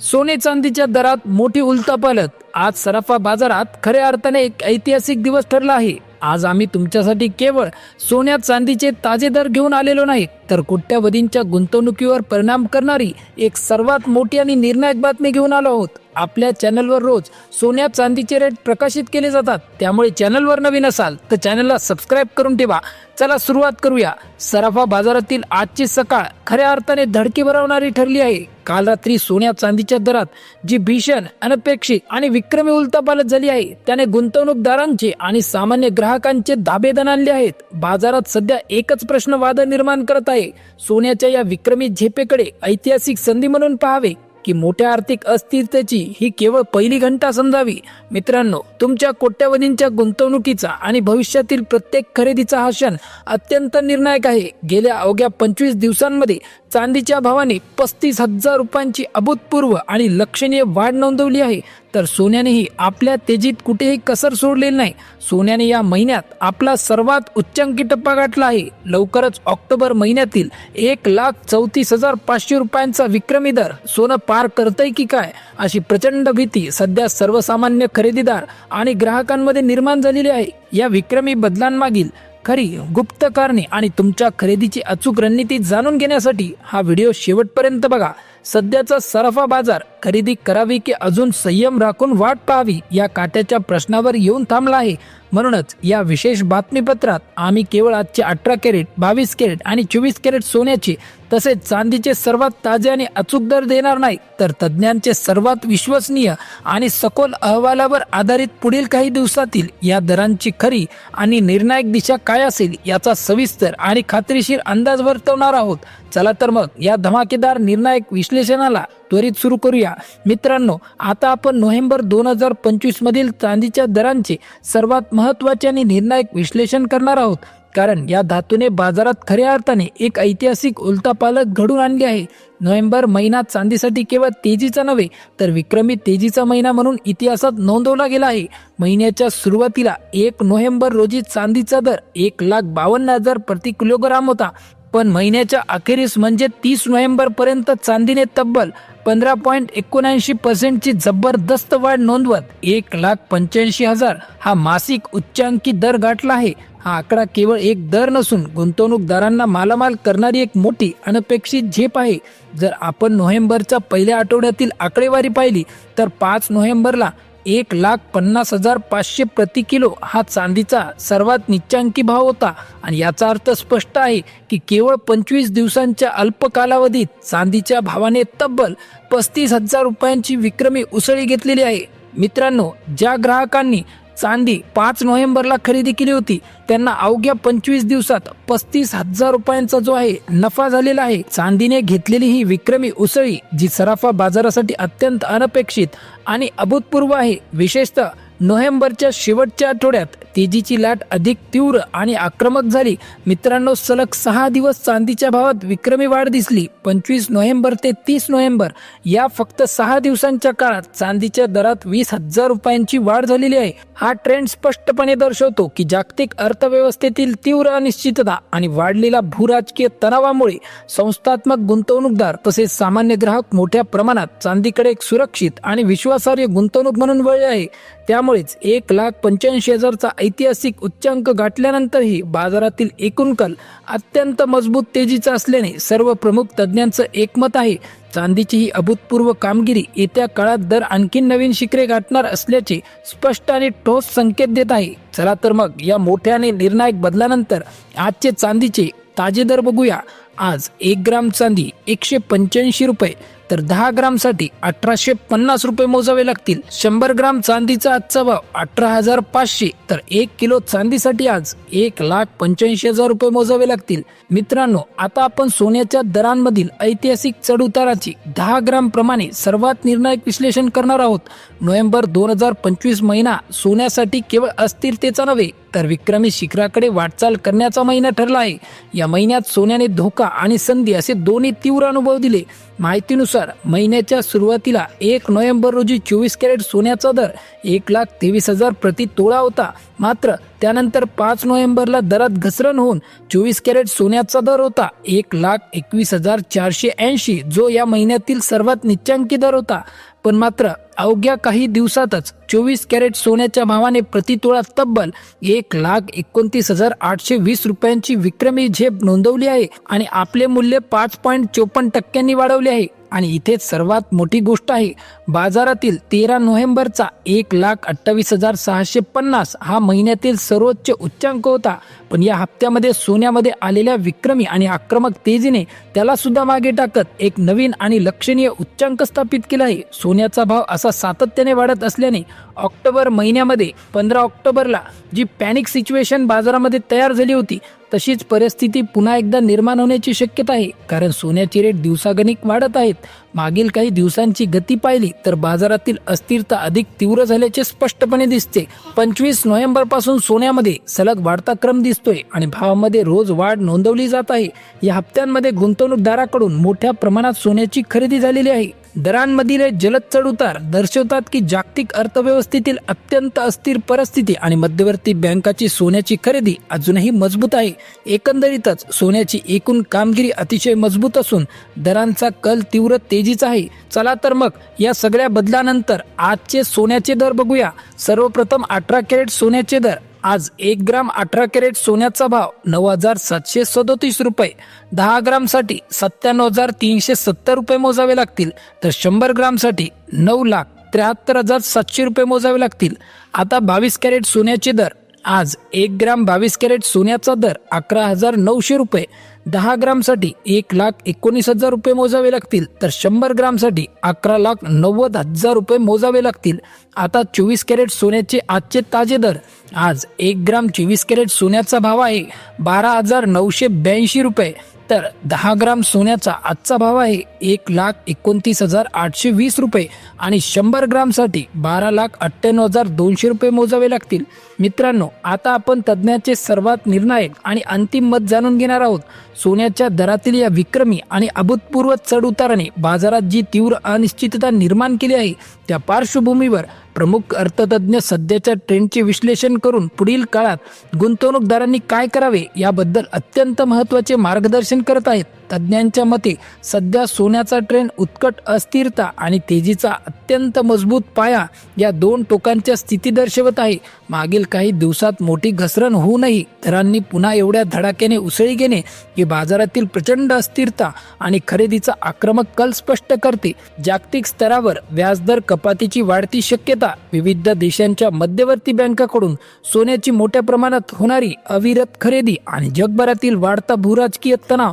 सोने चांदीच्या दरात मोठी उलथापालत आज सराफा बाजारात खऱ्या अर्थाने एक ऐतिहासिक दिवस ठरला आहे. आज आम्ही तुमच्यासाठी केवळ सोन्या चांदीचे ताजे दर घेऊन आलेलो नाही तर कोट्यावधींच्या गुंतवणुकीवर परिणाम करणारी एक सर्वात मोठी आणि निर्णायक बातमी घेऊन आलो आहोत. आपल्या चॅनलवर रोज सोन्या चांदीचे रेट प्रकाशित केले जातात. त्यामुळे चॅनलवर नवीन असाल तर चॅनलला सबस्क्राईब करून ठेवा. चला सुरुवात करूया. सराफा बाजारातील आजची सकाळ खऱ्या अर्थाने धडकी भरवणारी ठरली आहे. काल रात्री सोन्या चांदीच्या दरात जी भीषण अनपेक्षित आणि विक्रमी उलतापालत झाली आहे त्याने गुंतवणूकदारांचे आणि सामान्य ग्राहकांचे धाबेदन आणले आहेत. बाजारात सध्या एकच प्रश्न वाद निर्माण करत आहे. सोन्याच्या या विक्रमी झेपेकडे ऐतिहासिक संधी म्हणून पाहावे की मोठ्या आर्थिक अस्थिरतेची ही केवळ पहिली घंटा समजावी. मित्रांनो तुमच्या कोट्यवधींच्या गुंतवणुकीचा आणि भविष्यातील प्रत्येक खरेदीचा हा क्षण अत्यंत निर्णायक आहे. गेल्या अवघ्या पंचवीस दिवसांमध्ये चांदीच्या भावाने पस्तीस हजार रुपयांची अभूतपूर्व आणि लक्षणीय वाढ नोंदवली आहे. तर सोन्यानेही आपल्या तेजीत कुठेही कसर सोडलेली नाही. सोन्याने या महिन्यात आपला सर्वात उच्चांकी टप्पा गाठला आहे. लवकरच ऑक्टोबर महिन्यातील एक लाख चौतीस हजार पाचशे रुपयांचा विक्रमी दर. सोनं पार करतय की काय? अशी प्रचंड भीती सध्या सर्वसामान्य खरेदीदार आणि ग्राहकांमध्ये निर्माण झालेली आहे. या विक्रमी बदलांमागील खरी गुप्त कारणे आणि तुमच्या खरेदीची अचूक रणनीती जाणून घेण्यासाठी हा व्हिडिओ शेवटपर्यंत बघा. सध्याचा सराफा बाजार खरेदी करावी की अजून संयम राखून वाट पाहावी या काट्याच्या प्रश्नावर येऊन थांबला आहे. म्हणूनच या विशेष बातमीपत्रात आम्ही केवळ आजचे अठरा कॅरेट बावीस कॅरेट आणि चोवीस कॅरेट सोन्याचे तसेच चांदीचे सर्वात ताजे आणि अचूक दर देणार नाही तर तज्ज्ञांचे सर्वात विश्वसनीय आणि सखोल अहवालावर आधारित पुढील काही दिवसातील या दरांची खरी आणि निर्णायक दिशा काय असेल याचा सविस्तर आणि खात्रीशीर अंदाज वर्तवणार आहोत. चला तर मग या धमाकेदार निर्णायक विश्लेषणाला त्वरित सुरू करूया. मित्रांनो आता आपण नोव्हेंबर दोन हजार पंचवीस मधील चांदीच्या दरांचे सर्वात महत्त्वाचे आणि निर्णायक विश्लेषण करणार आहोत. कारण या धातूने बाजारात खऱ्या अर्थाने एक ऐतिहासिक उलथापालट घडून आणली आहे. नोव्हेंबर महिना चांदीसाठी केवळ तेजीचा नव्हे तर विक्रमी तेजीचा महिना म्हणून इतिहासात नोंदवला गेला आहे. महिन्याच्या सुरुवातीला एक नोव्हेंबर रोजी चांदीचा दर एक लाख बावन्न हजार प्रति किलोग्राम होता. पण महिन्याच्या अखेरीस म्हणजे तीस नोव्हेंबर पर्यंत चांदीने तब्बल पंधरा पॉईंट एकोणऐंशी पर्सेंटची जबरदस्त वाढ नोंदवत एक लाख पंच्याऐंशी हजार. हा मासिक उच्चांकी दर गाठला आहे. हा आकडा केवळ एक दर नसून गुंतवणूकदारांना मालामाल करणारी एक मोठी अनपेक्षित झेप आहे. जर आपण नोव्हेंबरच्या पहिल्या आठवड्यातील आकडेवारी पाहिली तर पाच नोव्हेंबरला एक लाख पन्नास हजार पाचशे प्रति किलो हा चांदीचा सर्वात निच्चांकी भाव होता. आणि याचा अर्थ स्पष्ट आहे की केवळ पंचवीस दिवसांच्या अल्प कालावधीत चांदीच्या भावाने तब्बल पस्तीस हजार रुपयांची विक्रमी उसळी घेतलेली आहे. मित्रांनो ज्या ग्राहकांनी चांदी पाच नोव्हेंबरला खरेदी केली होती. त्यांना अवघ्या पंचवीस दिवसात पस्तीस हजार रुपयांचा जो आहे नफा झालेला आहे. चांदीने घेतलेली ही विक्रमी उसळी जी सराफा बाजारासाठी अत्यंत अनपेक्षित आणि अभूतपूर्व आहे. विशेषतः नोव्हेंबरच्या शेवटच्या आठवड्यात तेजीची लाट अधिक तीव्र आणि आक्रमक झाली. मित्रांनो सलग सहा दिवस चांदीच्या भावात विक्रमी वाढ दिसली. पंचवीस नोव्हेंबर ते तीस नोव्हेंबर या फक्त सहा दिवसांच्या काळात चांदीच्या दरात वीस हजार रुपयांची वाढ झालेली आहे. हा ट्रेंड स्पष्टपणे दर्शवतो की जागतिक अर्थव्यवस्थेतील तीव्र अनिश्चितता आणि वाढलेला भूराजकीय तणावामुळे संस्थात्मक गुंतवणूकदार तसेच सामान्य ग्राहक मोठ्या प्रमाणात चांदीकडे एक सुरक्षित आणि विश्वासार्ह गुंतवणूक म्हणून वळले आहे. त्यामुळेच एक लाख पंच्याऐंशी हजारचा ऐतिहासिक उच्चांक गाठल्यानंतरही बाजारातील एकूण कल अत्यंत मजबूत तेजीचा असल्याने सर्व प्रमुख तज्ज्ञांचं एकमत आहे. चांदीची ही अभूतपूर्व कामगिरी येत्या काळात दर आणखी नवीन शिखरे गाठणार असल्याचे स्पष्ट आणि ठोस संकेत देत आहे. चला तर मग या मोठ्या आणि निर्णायक बदलानंतर आजचे चांदीचे ताजे दर बघूया. आज एक ग्राम चांदी एकशे पंच्याऐंशी रुपये तर दहा ग्रामसाठी अठराशे पन्नास रुपये मोजावे लागतील. शंभर ग्राम चांदीचा आजचा भाव अठरा हजार पाचशे तर एक किलो चांदीसाठी आज एक लाख पंच्याऐंशी हजार रुपये मोजावे लागतील. मित्रांनो आता आपण सोन्याच्या दरांमधील ऐतिहासिक चढउताराची दहा ग्राम प्रमाणे सर्वात निर्णायक विश्लेषण करणार आहोत. नोव्हेंबर दोन हजार पंचवीस महिना सोन्यासाठी केवळ अस्थिरतेचा नव्हे तर विक्रमी शिखराकडे वाटचाल करण्याचा महिना ठरला आहे. या महिन्यात सोन्याने धोका आणि संधी असे दोन्ही तीव्र अनुभव दिले. माहितीनुसार महिन्याच्या सुरुवातीला एक नोव्हेंबर रोजी चोवीस कॅरेट सोन्याचा दर एक लाख तेवीस हजार प्रति तोळा होता. मात्र त्यानंतर पाच नोव्हेंबरला दरात घसरण होऊन चोवीस कॅरेट सोन्याचा दर होता. एक लाख एकवीस हजार चारशे ऐंशी जो या महिन्यातील सर्वात निच्चांकी दर होता. पण मात्र अवघ्या काही दिवसातच चोवीस कॅरेट सोन्याच्या भावाने प्रतितोळा तब्बल एक लाख एकोणतीस हजार आठशे वीस रुपयांची विक्रमी झेप नोंदवली आहे आणि आपले मूल्य पाच पॉईंट चोपन्न टक्क्यांनी वाढवले आहे. आणि इथेच सर्वात मोठी गोष्ट आहे बाजारातील तेरा नोव्हेंबरचा एक लाख अठ्ठावीस हजार सहाशे पन्नास हा महिन्यातील सर्वोच्च उच्चांक होता. पण या हप्त्यामध्ये सोन्यामध्ये आलेल्या विक्रमी आणि आक्रमक तेजीने त्याला सुद्धा मागे टाकत एक नवीन आणि लक्षणीय उच्चांक स्थापित केला आहे. सोन्याचा भाव असा सातत्याने वाढत असल्याने ऑक्टोबर महिन्यामध्ये पंधरा ऑक्टोबरला जी पॅनिक सिच्युएशन बाजारामध्ये तयार झाली होती तशीच परिस्थिती पुन्हा एकदा निर्माण होण्याची शक्यता आहे कारण सोन्याचे रेट दिवसागणिक वाढत आहेत. मागील काही दिवसांची गती पाहिली तर बाजारातील अस्थिरता अधिक तीव्र झाल्याचे स्पष्टपणे दिसते. पंचवीस नोव्हेंबरपासून सोन्यामध्ये सलग वाढता क्रम दिसतोय आणि भावामध्ये रोज वाढ नोंदवली जात आहे. या हप्त्यांमध्ये गुंतवणूकदाराकडून मोठ्या प्रमाणात सोन्याची खरेदी झालेली आहे. दरांमधील जलद चढउतार दर्शवतात की जागतिक अर्थव्यवस्थेतील अत्यंत अस्थिर परिस्थिती आणि मध्यवर्ती बँकाची सोन्याची खरेदी अजूनही मजबूत आहे. एकंदरीतच सोन्याची एकूण कामगिरी अतिशय मजबूत असून दरांचा कल तीव्र तेजी गरजेचं आहे. चला तर मग या सगळ्या बदलानंतर आजचे सोन्याचे दर बघूया. सर्वप्रथम अठरा कॅरेट सोन्याचे दर. आज एक ग्राम अठरा कॅरेट सोन्याचा भाव नऊ हजार सातशे सदोतीस रुपये. दहा ग्रामसाठी सत्त्याण्णव हजार तीनशे सत्तर रुपये मोजावे लागतील. तर शंभर ग्रामसाठी नऊ लाख त्र्याहत्तर हजार सातशे रुपये मोजावे लागतील. आता बावीस कॅरेट सोन्याचे दर. आज एक ग्राम बावीस कॅरेट सोन्याचा दर अकरा हजार नऊशे रुपये. दहा ग्रामसाठी एक लाख एकोणीस हजार रुपये मोजावे लागतील. तर शंभर ग्रामसाठी अकरा लाख नव्वद हजार रुपये मोजावे लागतील. आता चोवीस कॅरेट सोन्याचे आजचे ताजे दर. आज एक ग्राम चोवीस कॅरेट सोन्याचा भाव आहे बारा हजार नऊशे ब्याऐंशी रुपये. तर दहा ग्राम सोन्याचा आजचा भाव आहे एक लाख एकोणतीस हजार आठशे वीस रुपये. आणि शंभर ग्रामसाठी बारा लाख अठ्ठ्याण्णव हजार दोनशे रुपये मोजावे लागतील. मित्रांनो आता आपण तज्ज्ञाचे सर्वात निर्णायक आणि अंतिम मत जाणून घेणार आहोत. सोन्याच्या दरातील या विक्रमी आणि अभूतपूर्व चढउताराने बाजारात जी तीव्र अनिश्चितता निर्माण केली आहे त्या पार्श्वभूमीवर प्रमुख अर्थतज्ञ सध्याच्या ट्रेंडचे विश्लेषण करून पुढील काळात गुंतवणूकदारांनी काय करावे याबद्दल अत्यंत महत्त्वाचे मार्गदर्शन करत आहेत. तज्ज्ञांच्या मते सध्या सोन्याचा ट्रेंड उत्कट अस्थिरता आणि तेजीचा अत्यंत मजबूत पाया या दोन टोकांच्या स्थिती दर्शवत आहे. मागील काही दिवसात मोठी घसरण होऊनही दरांनी पुन्हा एवढ्या धडाक्याने उसळी घेणे की बाजारातील प्रचंड अस्थिरता आणि खरेदीचा आक्रमक कल स्पष्ट करते. जागतिक स्तरावर व्याजदर कपातीची वाढती शक्यता विविध देशांच्या मध्यवर्ती बँकाकडून सोन्याची मोठ्या प्रमाणात होणारी अविरत खरेदी आणि जगभरातील वाढता भूराजकीय तणाव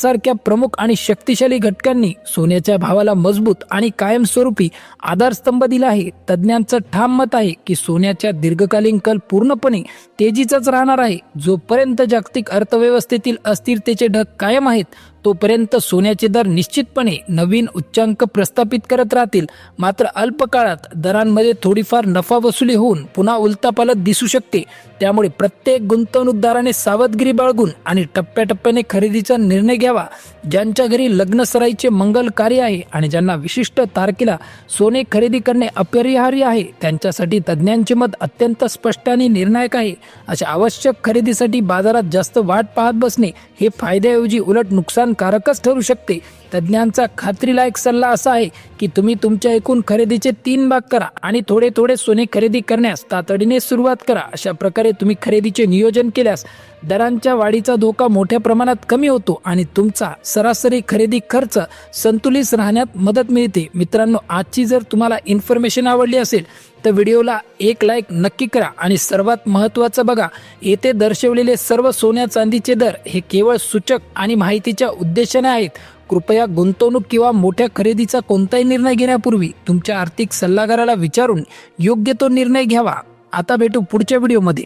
सारख्या प्रमुख आणि शक्तिशाली घटकांनी सोन्याच्या भावाला मजबूत आणि कायमस्वरूपी आधारस्तंभ दिला आहे. तज्ज्ञांचं ठाम मत आहे की सोन्याच्या दीर्घकालीन कल पूर्णपणे तेजीचाच राहणार आहे. जोपर्यंत जागतिक अर्थव्यवस्थेतील अस्थिरतेचे ढग कायम आहेत तोपर्यंत सोन्याचे दर निश्चितपणे नवीन उच्चांक प्रस्थापित करत राहतील. मात्र अल्प काळात दरांमध्ये थोडीफार नफा वसुली होऊन पुन्हा उलतापालत दिसू शकते. त्यामुळे प्रत्येक गुंतवणूकदाराने सावधगिरी बाळगून आणि टप्प्याटप्प्याने खरेदीचा निर्णय घ्यावा ज्यांच्या घरी लग्न सराईचे मंगल कार्य आहे आणि ज्यांना विशिष्ट तारखेला सोने खरेदी करणे अपरिहार्य आहे त्यांच्यासाठी तज्ज्ञांचे मत अत्यंत स्पष्ट आणि निर्णायक आहे. अशा आवश्यक खरेदीसाठी बाजारात जास्त वाट पाहत बसणे हे फायद्याऐवजी उलट नुकसानकारकच ठरू शकते. तज्ज्ञांचा खात्रीलायक सल्ला असा आहे की तुम्ही तुमच्या एकूण खरेदीचे तीन भाग करा आणि थोडे थोडे सोने खरेदी करण्यास तातडीने सुरुवात करा. अशा प्रकारे तुम्ही खरेदीचे नियोजन केल्यास दरांच्या वाढीचा धोका मोठ्या प्रमाणात कमी होतो आणि तुमचा सरासरी खरेदी खर्च संतुलित राहण्यात मदत मिळते. मित्रांनो आजची जर तुम्हाला इन्फॉर्मेशन आवडली असेल तर व्हिडिओला एक लाईक नक्की करा आणि सर्वात महत्त्वाचं बघा येथे दर्शवलेले सर्व सोन्या चांदीचे दर हे केवळ सूचक आणि माहितीच्या उद्देशाने आहेत. कृपया गुंतवणूक किंवा मोठ्या खरेदीचा कोणताही निर्णय घेण्यापूर्वी तुमच्या आर्थिक सल्लागाराला विचारून योग्य तो निर्णय घ्यावा. आता भेटू पुढच्या व्हिडिओमध्ये.